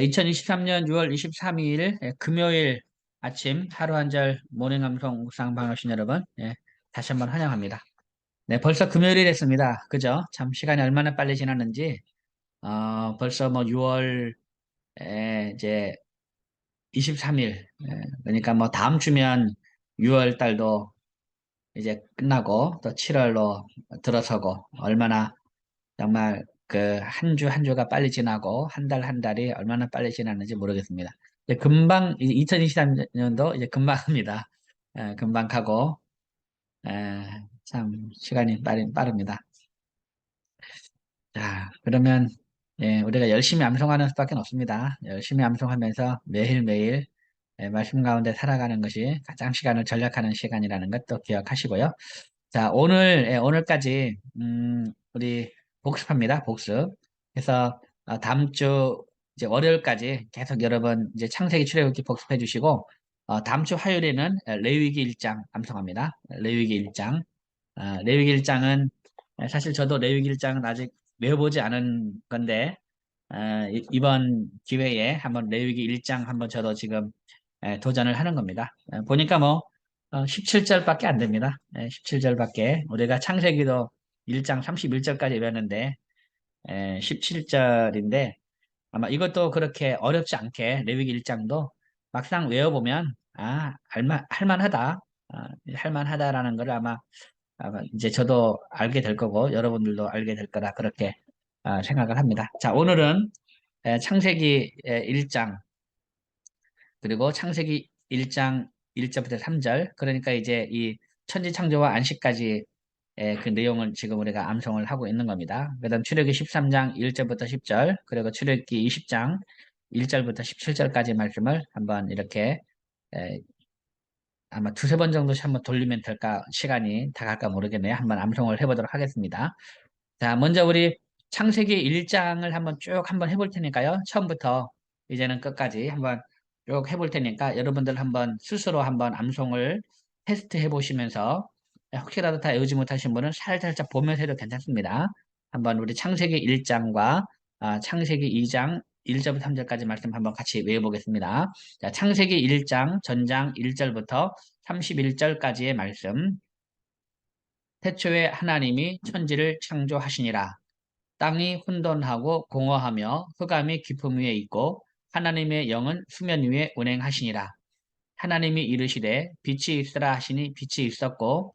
2023년 6월 23일 예, 금요일 아침 하루 한 절 모닝 감성 묵상 방하신 여러분 예, 다시 한번 환영합니다. 네, 벌써 금요일이 됐습니다. 그죠? 참 시간이 얼마나 빨리 지났는지 어, 벌써 뭐 6월 에, 이제 23일 예, 그러니까 뭐 다음 주면 6월 달도 이제 끝나고 또 7월로 들어서고 얼마나 정말 그 한 주 한 주가 빨리 지나고 한 달한 달이 얼마나 빨리 지났는지 모르겠습니다. 이제 금방 2023년도 이제 금방 합니다. 에, 금방 가고 에, 참 시간이 빠르, 빠릅니다. 자 그러면 예, 우리가 열심히 암송하는 수밖에 없습니다. 열심히 암송하면서 매일매일 예, 말씀 가운데 살아가는 것이 가장 시간을 절약하는 시간이라는 것도 기억하시고요. 자 오늘 예, 오늘까지 음, 우리 복습합니다. 복습. 그래서 어, 다음 주 이제 월요일까지 계속 여러분 이제 창세기 출애굽기 복습해 주시고 어, 다음 주 화요일에는 레위기 1장 암송합니다. 레위기 1장. 어, 레위기 1장은 사실 저도 레위기 1장은 아직 외워보지 않은 건데 어, 이- 이번 기회에 한번 레위기 1장 한번 저도 지금 에, 도전을 하는 겁니다. 에, 보니까 뭐 17절밖에 안 됩니다. 17절밖에 우리가 창세기도 1장 31절까지 외웠는데 17절인데 아마 이것도 그렇게 어렵지 않게 레위기 1장도 막상 외워보면 아 할만 할만하다 아, 할만하다라는 걸 아마 아마 이제 저도 알게 될 거고 여러분들도 알게 될 거라 그렇게 아, 생각을 합니다. 자 오늘은 에, 창세기 1장 그리고 창세기 1장 1절부터 3절 그러니까 이제 이 천지창조와 안식까지 예, 그 내용을 지금 우리가 암송을 하고 있는 겁니다. 그 다음 출애기 13장 1절부터 10절 그리고 출애기 20장 1절부터 17절까지 말씀을 한번 이렇게 예, 아마 두세 번 정도 한번 돌리면 될까 시간이 다 갈까 모르겠네요. 한번 암송을 해보도록 하겠습니다. 자 먼저 우리 창세기 1장을 한번 쭉 한번 해볼 테니까요. 처음부터 이제는 끝까지 한번 쭉 해볼 테니까 여러분들 한번 스스로 한번 암송을 테스트 해보시면서 혹시라도 다 외우지 못하신 분은 살살짝 보면서 해도 괜찮습니다. 한번 우리 창세기 1장과 아, 창세기 2장 1절부터 3절까지 말씀 한번 같이 외워보겠습니다. 자, 창세기 1장 전장 1절부터 31절까지의 말씀 태초에 하나님이 천지를 창조하시니라. 땅이 혼돈하고 공허하며 흑암이 깊음 위에 있고 하나님의 영은 수면 위에 운행하시니라. 하나님이 이르시되 빛이 있으라 하시니 빛이 있었고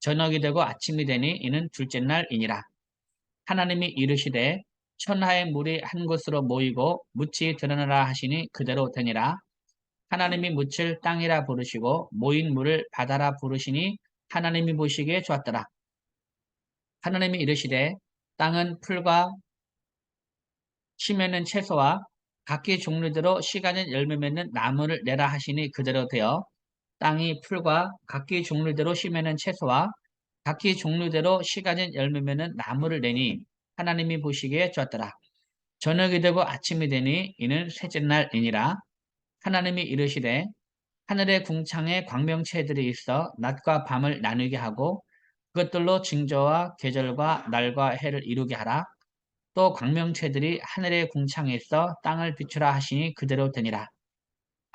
저녁이 되고 아침이 되니 이는 둘째 날이니라. 하나님이 이르시되 천하의 물이 한 곳으로 모이고 묻이 드러나라 하시니 그대로 되니라. 하나님이 묻을 땅이라 부르시고 모인 물을 바다라 부르시니 하나님이 보시기에 좋았더라. 하나님이 이르시되 땅은 풀과 심에는 채소와 각기 종류대로 시간은 열매 맺는 나무를 내라 하시니 그대로 되어 땅이 풀과 각기 종류대로 심에는 채소와 각기 종류대로 시간은 열매 맺는 나무를 내니 하나님이 보시기에 좋았더라. 저녁이 되고 아침이 되니 이는 셋째 날이니라. 하나님이 이르시되 하늘의 궁창에 광명체들이 있어 낮과 밤을 나누게 하고 그것들로 징조와 계절과 날과 해를 이루게 하라. 또 광명체들이 하늘의 궁창에 있어 땅을 비추라 하시니 그대로 되니라.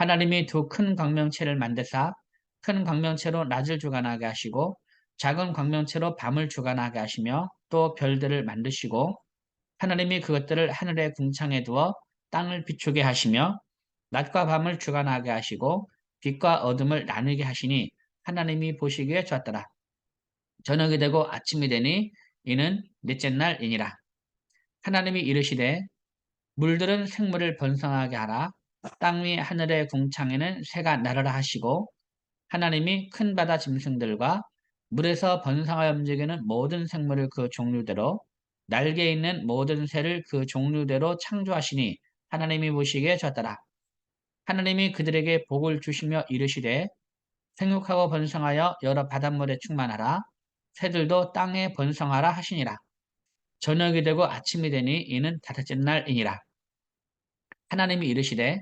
하나님이 두 큰 광명체를 만드사 큰 광명체로 낮을 주관하게 하시고 작은 광명체로 밤을 주관하게 하시며 또 별들을 만드시고 하나님이 그것들을 하늘의 궁창에 두어 땅을 비추게 하시며 낮과 밤을 주관하게 하시고 빛과 어둠을 나누게 하시니 하나님이 보시기에 좋았더라. 저녁이 되고 아침이 되니 이는 넷째 날이니라. 하나님이 이르시되 물들은 생물을 번성하게 하라. 땅 위 하늘의 궁창에는 새가 날아라 하시고 하나님이 큰 바다 짐승들과 물에서 번성하여 움직이는 모든 생물을 그 종류대로 날개 있는 모든 새를 그 종류대로 창조하시니 하나님이 보시기에 좋았더라. 하나님이 그들에게 복을 주시며 이르시되 생육하고 번성하여 여러 바닷물에 충만하라. 새들도 땅에 번성하라 하시니라. 저녁이 되고 아침이 되니 이는 다섯째 날이니라. 하나님이 이르시되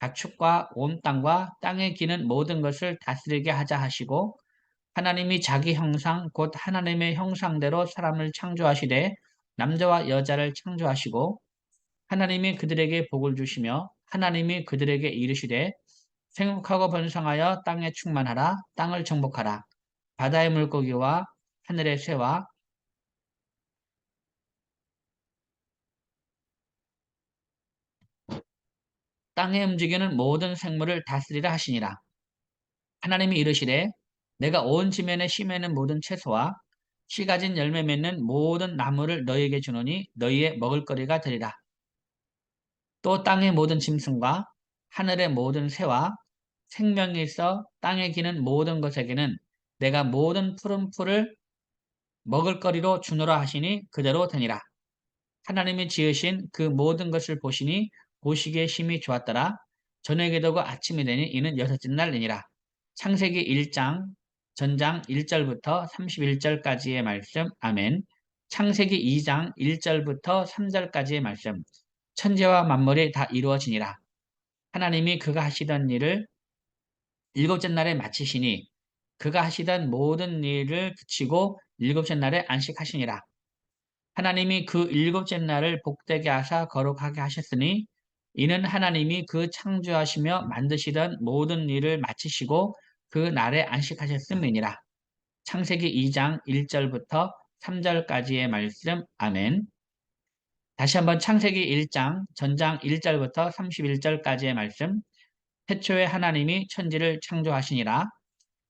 가축과 온 땅과 땅에 기는 모든 것을 다스리게 하자 하시고 하나님이 자기 형상 곧 하나님의 형상대로 사람을 창조하시되 남자와 여자를 창조하시고 하나님이 그들에게 복을 주시며 하나님이 그들에게 이르시되 생육하고 번성하여 땅에 충만하라 땅을 정복하라. 바다의 물고기와 하늘의 새와 땅에 움직이는 모든 생물을 다스리라 하시니라. 하나님이 이르시되 내가 온 지면에 심에는 모든 채소와 씨 가진 열매 맺는 모든 나무를 너희에게 주노니 너희의 먹을거리가 되리라. 또 땅의 모든 짐승과 하늘의 모든 새와 생명이 있어 땅에 기는 모든 것에게는 내가 모든 푸른 풀을 먹을거리로 주노라 하시니 그대로 되니라. 하나님이 지으신 그 모든 것을 보시니 보시기에 심히 좋았더라. 저녁에 되고 아침이 되니 이는 여섯째 날이니라. 창세기 1장 전장 1절부터 31절까지의 말씀 아멘 창세기 2장 1절부터 3절까지의 말씀 천재와 만물이 다 이루어지니라. 하나님이 그가 하시던 일을 일곱째 날에 마치시니 그가 하시던 모든 일을 그치고 일곱째 날에 안식하시니라. 하나님이 그 일곱째 날을 복되게 하사 거룩하게 하셨으니 이는 하나님이 그 창조하시며 만드시던 모든 일을 마치시고 그 날에 안식하셨음이니라. 창세기 2장 1절부터 3절까지의 말씀. 아멘. 다시 한번 창세기 1장 전장 1절부터 31절까지의 말씀. 태초에 하나님이 천지를 창조하시니라.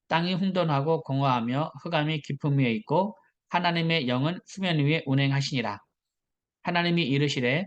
땅이 혼돈하고 공허하며 흑암이 깊음 위에 있고 하나님의 영은 수면 위에 운행하시니라. 하나님이 이르시되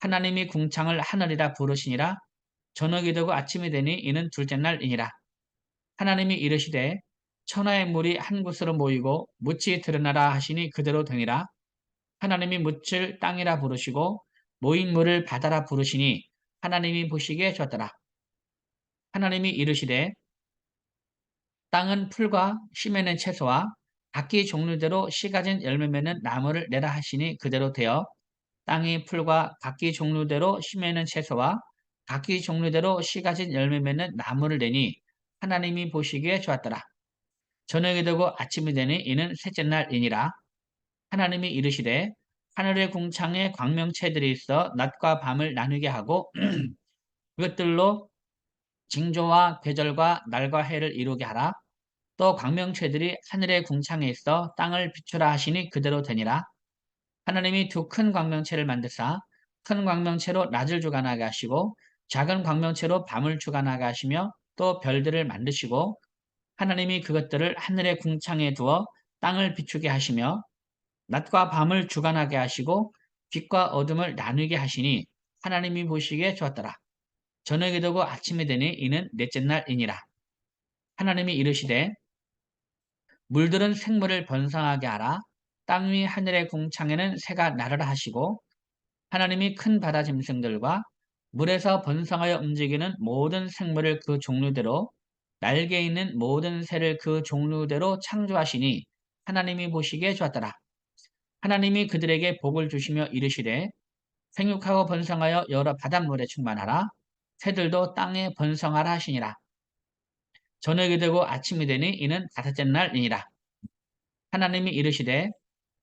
하나님이 궁창을 하늘이라 부르시니라 저녁이 되고 아침이 되니 이는 둘째 날이니라. 하나님이 이르시되 천하의 물이 한 곳으로 모이고 묻이 드러나라 하시니 그대로 되니라. 하나님이 묻을 땅이라 부르시고 모인 물을 바다라 부르시니 하나님이 보시기에 좋았더라. 하나님이 이르시되 땅은 풀과 심에는 채소와 각기 종류대로 씨 가진 열매 맺는 나무를 내라 하시니 그대로 되어 땅의 풀과 각기 종류대로 심에는 채소와 각기 종류대로 씨 가진 열매 맺는 나무를 내니 하나님이 보시기에 좋았더라. 저녁이 되고 아침이 되니 이는 셋째 날이니라. 하나님이 이르시되 하늘의 궁창에 광명체들이 있어 낮과 밤을 나누게 하고 그것들로 징조와 계절과 날과 해를 이루게 하라. 또 광명체들이 하늘의 궁창에 있어 땅을 비추라 하시니 그대로 되니라. 하나님이 두 큰 광명체를 만드사 큰 광명체로 낮을 주관하게 하시고 작은 광명체로 밤을 주관하게 하시며 또 별들을 만드시고 하나님이 그것들을 하늘의 궁창에 두어 땅을 비추게 하시며 낮과 밤을 주관하게 하시고 빛과 어둠을 나누게 하시니 하나님이 보시기에 좋았더라. 저녁이 되고 아침이 되니 이는 넷째 날이니라. 하나님이 이르시되 물들은 생물을 번성하게 하라. 땅 위 하늘의 궁창에는 새가 나르라 하시고 하나님이 큰 바다 짐승들과 물에서 번성하여 움직이는 모든 생물을 그 종류대로 날개 있는 모든 새를 그 종류대로 창조하시니 하나님이 보시기에 좋았더라. 하나님이 그들에게 복을 주시며 이르시되 생육하고 번성하여 여러 바닷물에 충만하라. 새들도 땅에 번성하라 하시니라. 저녁이 되고 아침이 되니 이는 다섯째 날이니라. 하나님이 이르시되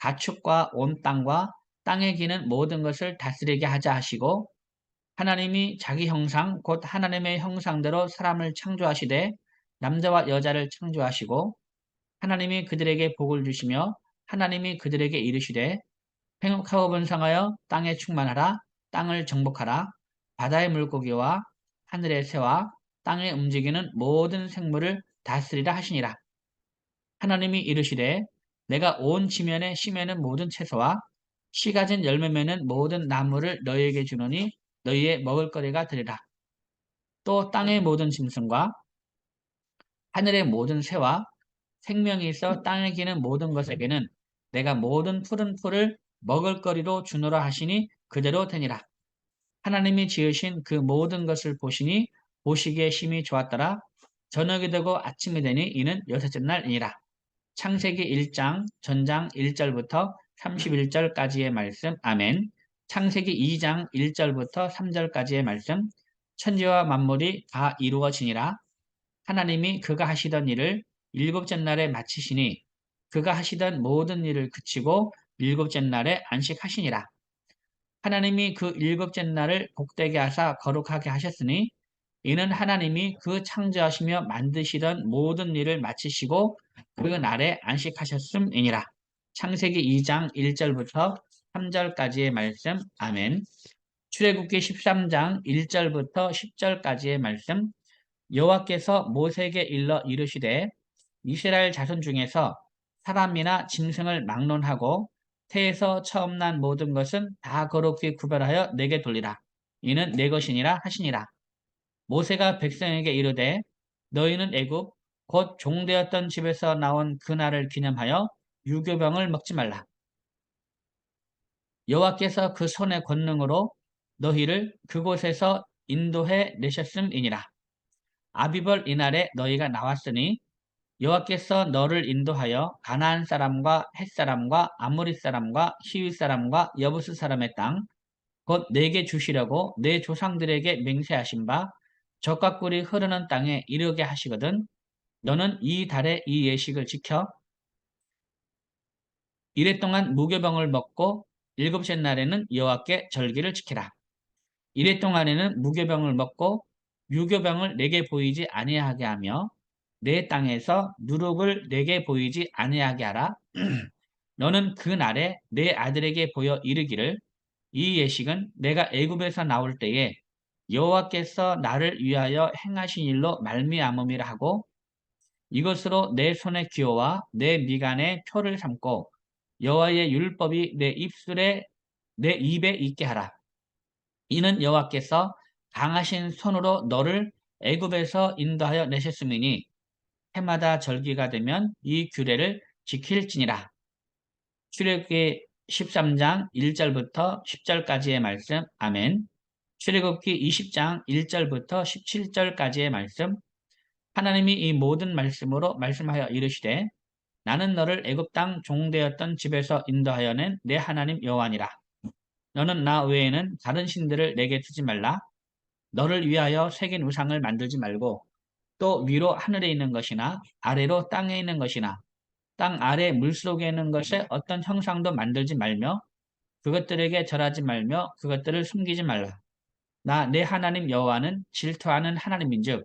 가축과 온 땅과 땅에 기는 모든 것을 다스리게 하자 하시고 하나님이 자기 형상 곧 하나님의 형상대로 사람을 창조하시되 남자와 여자를 창조하시고 하나님이 그들에게 복을 주시며 하나님이 그들에게 이르시되 행복하고 번성하여 땅에 충만하라 땅을 정복하라 바다의 물고기와 하늘의 새와 땅에 움직이는 모든 생물을 다스리라 하시니라. 하나님이 이르시되 내가 온 지면에 심에는 모든 채소와 씨 가진 열매매는 모든 나무를 너희에게 주노니 너희의 먹을거리가 되리라. 또 땅의 모든 짐승과 하늘의 모든 새와 생명이 있어 땅에 기는 모든 것에게는 내가 모든 푸른 풀을 먹을거리로 주노라 하시니 그대로 되니라. 하나님이 지으신 그 모든 것을 보시니 보시기에 심히 좋았더라. 저녁이 되고 아침이 되니 이는 여섯째 날이니라. 창세기 1장 전장 1절부터 31절까지의 말씀 아멘 창세기 2장 1절부터 3절까지의 말씀 천지와 만물이 다 이루어지니라. 하나님이 그가 하시던 일을 일곱째 날에 마치시니 그가 하시던 모든 일을 그치고 일곱째 날에 안식하시니라. 하나님이 그 일곱째 날을 복되게 하사 거룩하게 하셨으니 이는 하나님이 그 창조하시며 만드시던 모든 일을 마치시고 그 날에 안식하셨음이니라. 창세기 2장 1절부터 3절까지의 말씀. 아멘. 출애굽기 13장 1절부터 10절까지의 말씀. 여호와께서 모세에게 일러 이르시되 이스라엘 자손 중에서 사람이나 짐승을 막론하고 태에서 처음 난 모든 것은 다 거룩히 구별하여 내게 돌리라. 이는 내 것이니라 하시니라. 모세가 백성에게 이르되 너희는 애굽 곧 종되었던 집에서 나온 그날을 기념하여 유교병을 먹지 말라. 여호와께서 그 손의 권능으로 너희를 그곳에서 인도해 내셨음이니라. 아비벌 이날에 너희가 나왔으니 여호와께서 너를 인도하여 가나안 사람과 헷 사람과 아모리 사람과 히위 사람과 여부스 사람의 땅 곧 내게 주시려고 내 조상들에게 맹세하신 바 적과 꿀이 흐르는 땅에 이르게 하시거든 너는 이 달에 이 예식을 지켜 이래 동안 무교병을 먹고 일곱째 날에는 여호와께 절기를 지키라. 이래 동안에는 무교병을 먹고 유교병을 내게 보이지 아니하게 하며 내 땅에서 누룩을 내게 보이지 아니하게 하라. 너는 그 날에 내 아들에게 보여 이르기를 이 예식은 내가 애굽에서 나올 때에 여호와께서 나를 위하여 행하신 일로 말미암음이라 하고 이것으로 내 손의 기호와 내 미간의 표를 삼고 여호와의 율법이 내 입술에 내 입에 있게 하라. 이는 여호와께서 강하신 손으로 너를 애굽에서 인도하여 내셨음이니 해마다 절기가 되면 이 규례를 지킬지니라. 출애굽기 13장 1절부터 10절까지의 말씀. 아멘. 출애굽기 20장 1절부터 17절까지의 말씀 하나님이 이 모든 말씀으로 말씀하여 이르시되 나는 너를 애굽 땅 종되었던 집에서 인도하여 낸 내 하나님 여호와니라. 너는 나 외에는 다른 신들을 내게 두지 말라. 너를 위하여 새긴 우상을 만들지 말고 또 위로 하늘에 있는 것이나 아래로 땅에 있는 것이나 땅 아래 물속에 있는 것에 어떤 형상도 만들지 말며 그것들에게 절하지 말며 그것들을 숨기지 말라. 나 내 하나님 여호와는 질투하는 하나님인즉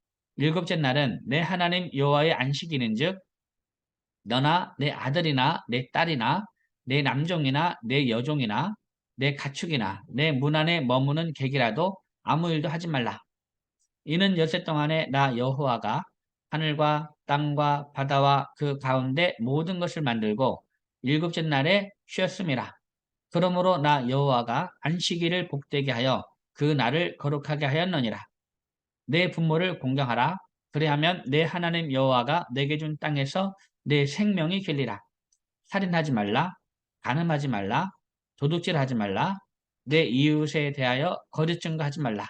일곱째 날은 내 하나님 여호와의 안식일인즉 너나 내 아들이나 내 딸이나 내 남종이나 내 여종이나 내 가축이나 내 문 안에 머무는 객이라도 아무 일도 하지 말라. 이는 여세 동안에 나 여호와가 하늘과 땅과 바다와 그 가운데 모든 것을 만들고 일곱째 날에 쉬었음이라. 그러므로 나 여호와가 안식일을 복되게 하여 그 날을 거룩하게 하였느니라. 내 부모를 공경하라. 그래하면 내 하나님 여호와가 내게 준 땅에서 내 생명이 길리라. 살인하지 말라. 간음하지 말라. 도둑질하지 말라. 내 이웃에 대하여 거짓 증거하지 말라.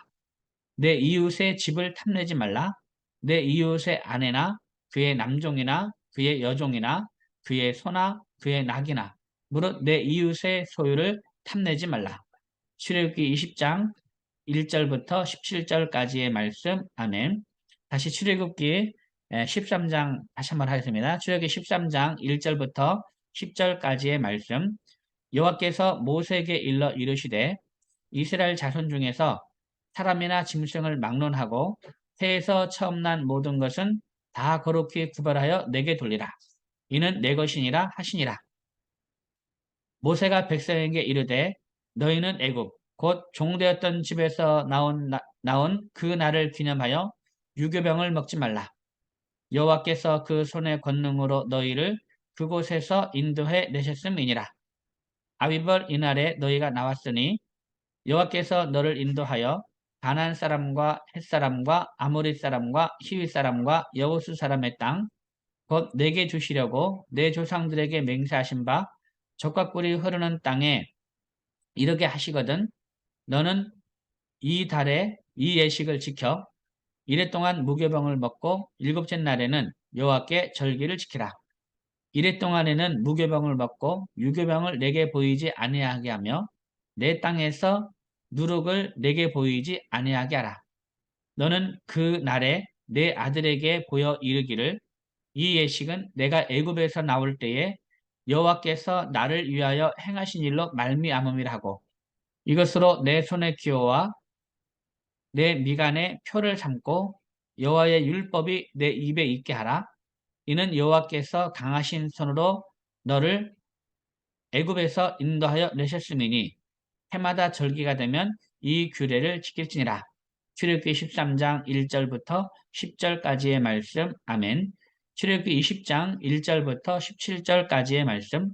내 이웃의 집을 탐내지 말라. 내 이웃의 아내나 그의 남종이나 그의 여종이나 그의 소나 그의 낙이나 무릇 내 이웃의 소유를 탐내지 말라. 출애굽기 20장 1절부터 17절까지의 말씀. 아멘. 다시 출애굽기 13장 다시 한번 하겠습니다. 출애굽기 13장 1절부터 10절까지의 말씀. 여호와께서 모세에게 일러 이르시되 이스라엘 자손 중에서 사람이나 짐승을 막론하고 해에서 처음 난 모든 것은 다 거룩히 구별하여 내게 돌리라. 이는 내 것이니라 하시니라. 모세가 백성에게 이르되 너희는 애굽 곧 종되었던 집에서 나온 나, 나온 그 날을 기념하여 유교병을 먹지 말라. 여호와께서 그 손의 권능으로 너희를 그곳에서 인도해 내셨음이니라. 아비벌 이날에 너희가 나왔으니 여호와께서 너를 인도하여 가난 사람과 햇 사람과 아모리 사람과 히위 사람과 여호수 사람의 땅 곧 내게 주시려고 내 조상들에게 맹세하신 바 적과 꿀이 흐르는 땅에 이르게 하시거든 너는 이 달에 이 예식을 지켜 이래 동안 무교병을 먹고 일곱째 날에는 여호와께 절기를 지키라. 이래 동안에는 무교병을 먹고 유교병을 내게 보이지 아니하게 하며 내 땅에서 누룩을 내게 보이지 아니하게 하라. 너는 그 날에 내 아들에게 보여 이르기를 이 예식은 내가 애굽에서 나올 때에 여호와께서 나를 위하여 행하신 일로 말미암음이라 하고 이것으로 내 손의 기호와 내 미간에 표를 삼고 여호와의 율법이 내 입에 있게 하라. 이는 여호와께서 강하신 손으로 너를 애굽에서 인도하여 내셨음이니 해마다 절기가 되면 이 규례를 지킬지니라. 출애굽기 13장 1절부터 10절까지의 말씀. 아멘. 출애굽기 20장 1절부터 17절까지의 말씀.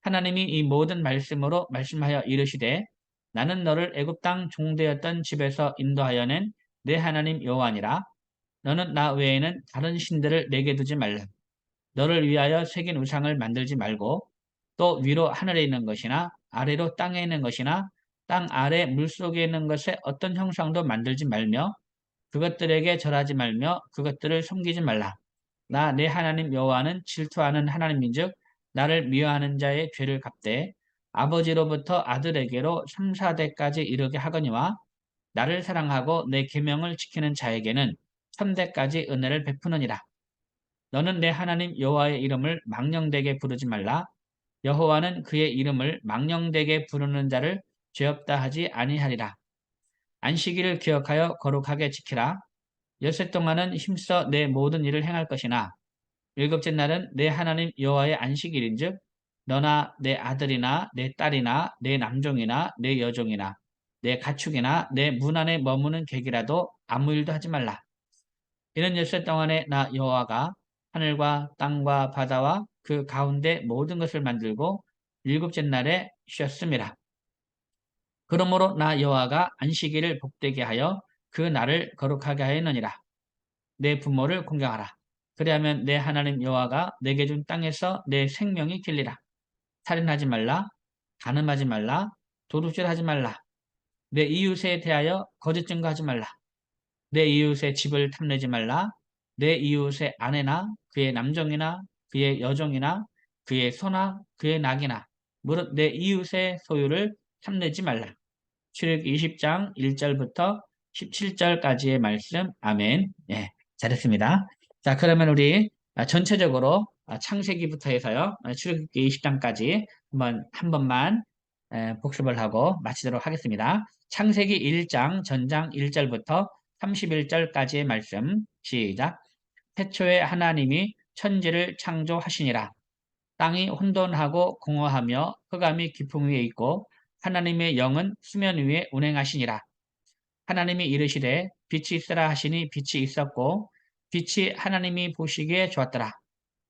하나님이 이 모든 말씀으로 말씀하여 이르시되 나는 너를 애굽 땅 종되었던 집에서 인도하여 낸 내 하나님 여호와니라. 너는 나 외에는 다른 신들을 내게 두지 말라. 너를 위하여 새긴 우상을 만들지 말고 또 위로 하늘에 있는 것이나 아래로 땅에 있는 것이나 땅 아래 물속에 있는 것에 어떤 형상도 만들지 말며 그것들에게 절하지 말며 그것들을 섬기지 말라. 나 내 하나님 여호와는 질투하는 하나님인즉 나를 미워하는 자의 죄를 갚되 아버지로부터 아들에게로 3, 4대까지 이르게 하거니와 나를 사랑하고 내 계명을 지키는 자에게는 천대까지 은혜를 베푸느니라. 너는 내 하나님 여호와의 이름을 망령되게 부르지 말라. 여호와는 그의 이름을 망령되게 부르는 자를 죄 없다 하지 아니하리라. 안식일을 기억하여 거룩하게 지키라. 여세 동안은 힘써 내 모든 일을 행할 것이나 일곱째 날은 내 하나님 여호와의 안식일인즉 너나 내 아들이나 내 딸이나 내 남종이나 내 여종이나 내 가축이나 내 문 안에 머무는 객이라도 아무 일도 하지 말라. 이는 열세 동안에 나 여호와가 하늘과 땅과 바다와 그 가운데 모든 것을 만들고 일곱째 날에 쉬었음이라. 그러므로 나 여호와가 안식일을 복되게 하여 그 날을 거룩하게 하였느니라. 내 부모를 공경하라. 그리하면 내 하나님 여호와가 내게 준 땅에서 내 생명이 길리라. 살인하지 말라. 가늠하지 말라. 도둑질하지 말라. 내 이웃에 대하여 거짓 증거하지 말라. 내 이웃의 집을 탐내지 말라. 내 이웃의 아내나 그의 남종이나 그의 여종이나 그의 소나 그의 낙이나 무릇 내 이웃의 소유를 탐내지 말라. 출애굽 20장 1절부터 17절까지의 말씀. 아멘. 예, 잘했습니다. 자, 그러면 우리 전체적으로 창세기부터 해서요. 출애굽기 20장까지 한번 한 번만 복습을 하고 마치도록 하겠습니다. 창세기 1장 전장 1절부터 31절까지의 말씀 시작. 태초에 하나님이 천지를 창조하시니라. 땅이 혼돈하고 공허하며 흑암이 깊음 위에 있고 하나님의 영은 수면 위에 운행하시니라. 하나님이 이르시되 빛이 있으라 하시니 빛이 있었고 빛이 하나님이 보시기에 좋았더라.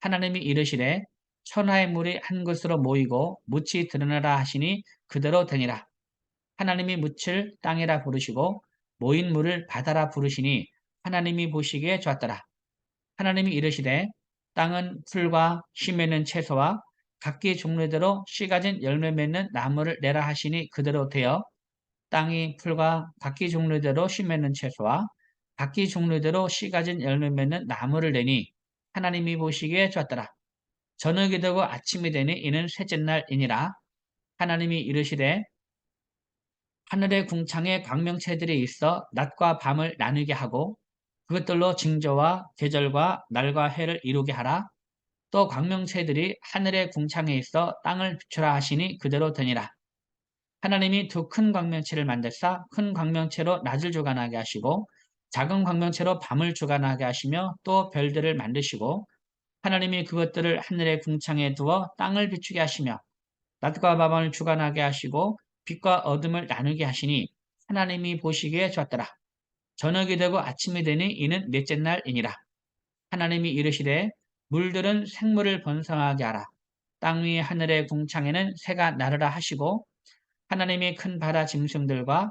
하나님이 이르시되 천하의 물이 한 곳으로 모이고 묻이 드러나라 하시니 그대로 되니라. 하나님이 묻을 땅이라 부르시고 모인 물을 바다라 부르시니 하나님이 보시기에 좋았더라. 하나님이 이르시되 땅은 풀과 씨 맺는 채소와 각기 종류대로 씨 가진 열매 맺는 나무를 내라 하시니 그대로 되어 땅이 풀과 각기 종류대로 씨 맺는 채소와 각기 종류대로 씨 가진 열매 맺는 나무를 내니 하나님이 보시기에 좋았더라. 저녁이 되고 아침이 되니 이는 셋째 날이니라. 하나님이 이르시되 하늘의 궁창에 광명체들이 있어 낮과 밤을 나누게 하고 그것들로 징조와 계절과 날과 해를 이루게 하라. 또 광명체들이 하늘의 궁창에 있어 땅을 비추라 하시니 그대로 되니라. 하나님이 두 큰 광명체를 만들사 큰 광명체로 낮을 주관하게 하시고 작은 광명체로 밤을 주관하게 하시며 또 별들을 만드시고 하나님이 그것들을 하늘의 궁창에 두어 땅을 비추게 하시며 낮과 밤을 주관하게 하시고 빛과 어둠을 나누게 하시니 하나님이 보시기에 좋았더라. 저녁이 되고 아침이 되니 이는 넷째 날이니라. 하나님이 이르시되 물들은 생물을 번성하게 하라. 땅 위 하늘의 궁창에는 새가 나르라 하시고 하나님이 큰 바다 짐승들과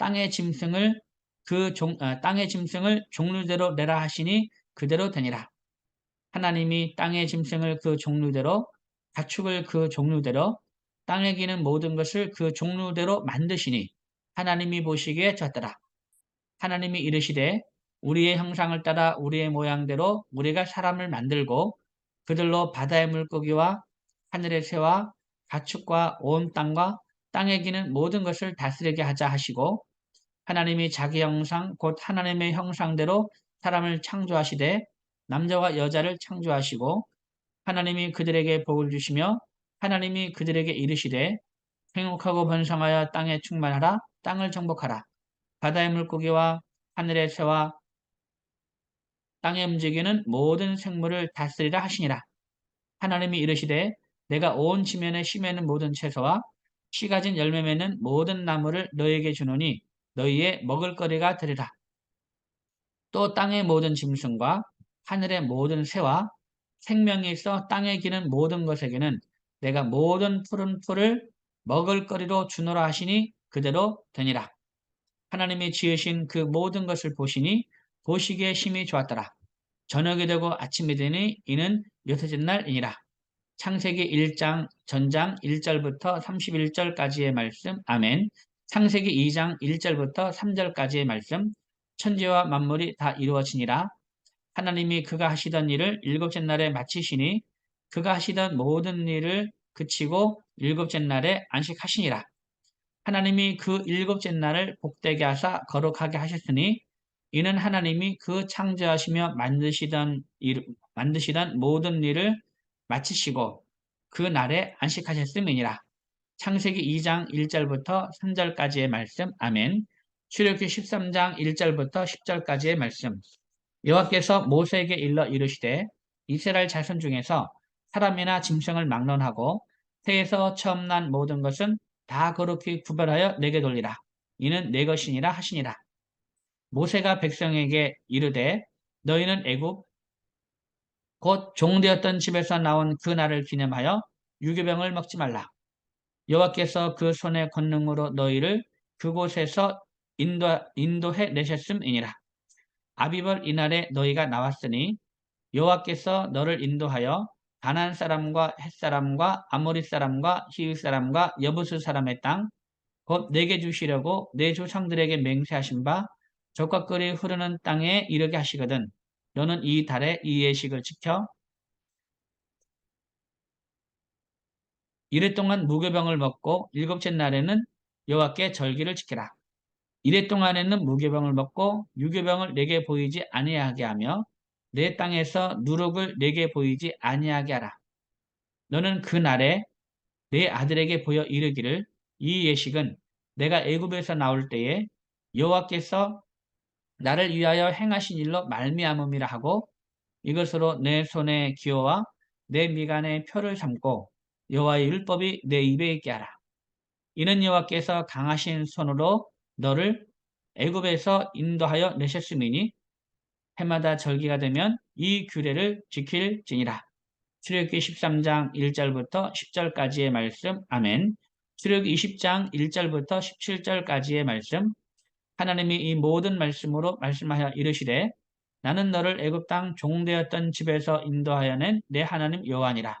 땅의 짐승을 그 종, 아, 땅의 짐승을 종류대로 내라 하시니 그대로 되니라. 하나님이 땅의 짐승을 그 종류대로 가축을 그 종류대로 땅에 기는 모든 것을 그 종류대로 만드시니 하나님이 보시기에 좋더라. 하나님이 이르시되 우리의 형상을 따라 우리의 모양대로 우리가 사람을 만들고 그들로 바다의 물고기와 하늘의 새와 가축과 온 땅과 땅에 기는 모든 것을 다스리게 하자 하시고 하나님이 자기 형상 곧 하나님의 형상대로 사람을 창조하시되 남자와 여자를 창조하시고 하나님이 그들에게 복을 주시며 하나님이 그들에게 이르시되 행복하고 번성하여 땅에 충만하라 땅을 정복하라. 바다의 물고기와 하늘의 새와 땅에 움직이는 모든 생물을 다스리라 하시니라. 하나님이 이르시되 내가 온 지면에 심에는 모든 채소와 씨 가진 열매 맺는 모든 나무를 너에게 주노니 너희의 먹을거리가 되리라. 또 땅의 모든 짐승과 하늘의 모든 새와 생명이 있어 땅에 기는 모든 것에게는 내가 모든 푸른 풀을 먹을거리로 주노라 하시니 그대로 되니라. 하나님이 지으신 그 모든 것을 보시니 보시기에 심히 좋았더라. 저녁이 되고 아침이 되니 이는 여섯째 날이니라. 창세기 1장 전장 1절부터 31절까지의 말씀 아멘 창세기 2장 1절부터 3절까지의 말씀 천지와 만물이 다 이루어지니라 하나님이 그가 하시던 일을 일곱째 날에 마치시니 그가 하시던 모든 일을 그치고 일곱째 날에 안식하시니라 하나님이 그 일곱째 날을 복되게 하사 거룩하게 하셨으니 이는 하나님이 그 창조하시며 만드시던 일, 만드시던 모든 일을 마치시고 그 날에 안식하셨음이니라. 창세기 2장 1절부터 3절까지의 말씀. 아멘. 출애굽기 13장 1절부터 10절까지의 말씀. 여호와께서 모세에게 일러 이르시되 이스라엘 자손 중에서 사람이나 짐승을 막론하고 새에서 처음 난 모든 것은 다 거룩히 구별하여 내게 돌리라. 이는 내 것이니라 하시니라. 모세가 백성에게 이르되 너희는 애굽 곧 종되었던 집에서 나온 그 날을 기념하여 유교병을 먹지 말라. 여호와께서 그 손의 권능으로 너희를 그곳에서 인도, 인도해 내셨음이니라. 아비벌 이날에 너희가 나왔으니 여호와께서 너를 인도하여 가나안 사람과 헷 사람과 아모리 사람과 히윗 사람과 여부스 사람의 땅 곧 내게 주시려고 내 조상들에게 맹세하신 바 적과 끓이 흐르는 땅에 이르게 하시거든 너는 이 달에 이 예식을 지켜 이래 동안 무교병을 먹고 일곱째 날에는 여호와께 절기를 지키라. 이래 동안에는 무교병을 먹고 유교병을 내게 보이지 아니하게 하며 내 땅에서 누룩을 내게 보이지 아니하게 하라. 너는 그 날에 내 아들에게 보여 이르기를 이 예식은 내가 애굽에서 나올 때에 여호와께서 나를 위하여 행하신 일로 말미암음이라 하고 이것으로 내 손에 기호와 내 미간에 표를 삼고 여호와의 율법이 내 입에 있게 하라. 이는 여호와께서 강하신 손으로 너를 애굽에서 인도하여 내셨음이니 해마다 절기가 되면 이 규례를 지킬지니라. 출애굽기 13장 1절부터 10절까지의 말씀. 아멘. 출애굽기 20장 1절부터 17절까지의 말씀. 하나님이 이 모든 말씀으로 말씀하여 이르시되 나는 너를 애굽 땅 종되었던 집에서 인도하여 낸 내 하나님 여호와니라.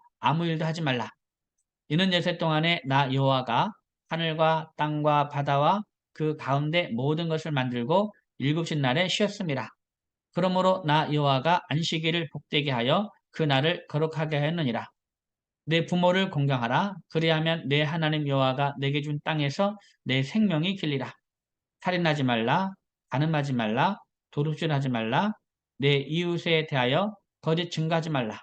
아무 일도 하지 말라. 이는 열세 동안에 나 여호와가 하늘과 땅과 바다와 그 가운데 모든 것을 만들고 일곱째 날에 쉬었습니다. 그러므로 나 여호와가 안식일을 복되게 하여 그 날을 거룩하게 하였느니라. 내 부모를 공경하라. 그리하면 내 하나님 여호와가 내게 준 땅에서 내 생명이 길리라. 살인하지 말라. 가늠하지 말라. 도둑질하지 말라. 내 이웃에 대하여 거짓 증가하지 말라.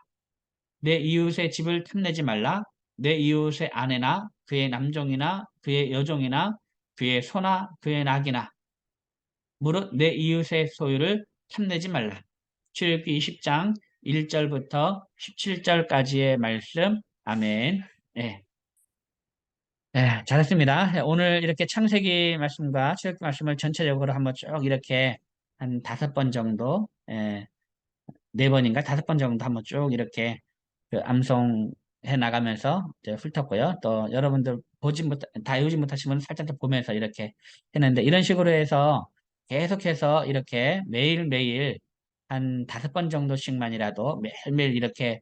내 이웃의 집을 탐내지 말라. 내 이웃의 아내나 그의 남종이나 그의 여종이나 그의 소나 그의 낙이나 무릇 내 이웃의 소유를 탐내지 말라. 출애굽기 20장 1절부터 17절까지의 말씀. 아멘. 네. 네, 잘했습니다. 오늘 이렇게 창세기 말씀과 출애굽기 말씀을 전체적으로 한번 쭉 이렇게 한 다섯 번 정도, 예, 네 번인가 다섯 번 정도 한번 쭉 이렇게 그 암송해 나가면서 이제 훑었고요. 또 여러분들 보지 못, 다 외우지 못하시면 살짝 더 보면서 이렇게 했는데 이런 식으로 해서 계속해서 이렇게 매일매일 한 다섯 번 정도씩만이라도 매일매일 이렇게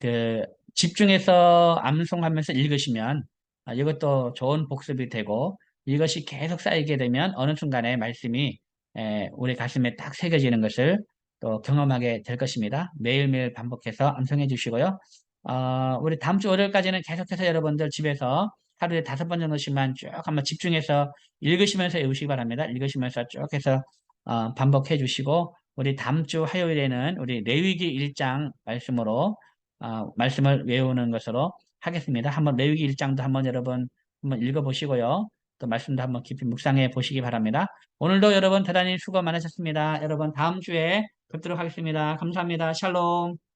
그 집중해서 암송하면서 읽으시면 아, 이것도 좋은 복습이 되고 이것이 계속 쌓이게 되면 어느 순간에 말씀이 에, 우리 가슴에 딱 새겨지는 것을 또 경험하게 될 것입니다. 매일매일 반복해서 암송해 주시고요. 어, 우리 다음 주 월요일까지는 계속해서 여러분들 집에서 하루에 다섯 번 정도씩만 쭉 한번 집중해서 읽으시면서 외우시기 바랍니다. 읽으시면서 쭉 해서 어, 반복해 주시고 우리 다음 주 화요일에는 우리 레위기 1장 말씀으로 어, 말씀을 외우는 것으로 하겠습니다. 한번 레위기 1장도 한번 여러분 한번 읽어보시고요. 또 말씀도 한번 깊이 묵상해 보시기 바랍니다. 오늘도 여러분 대단히 수고 많으셨습니다. 여러분 다음 주에 뵙도록 하겠습니다. 감사합니다. 샬롬.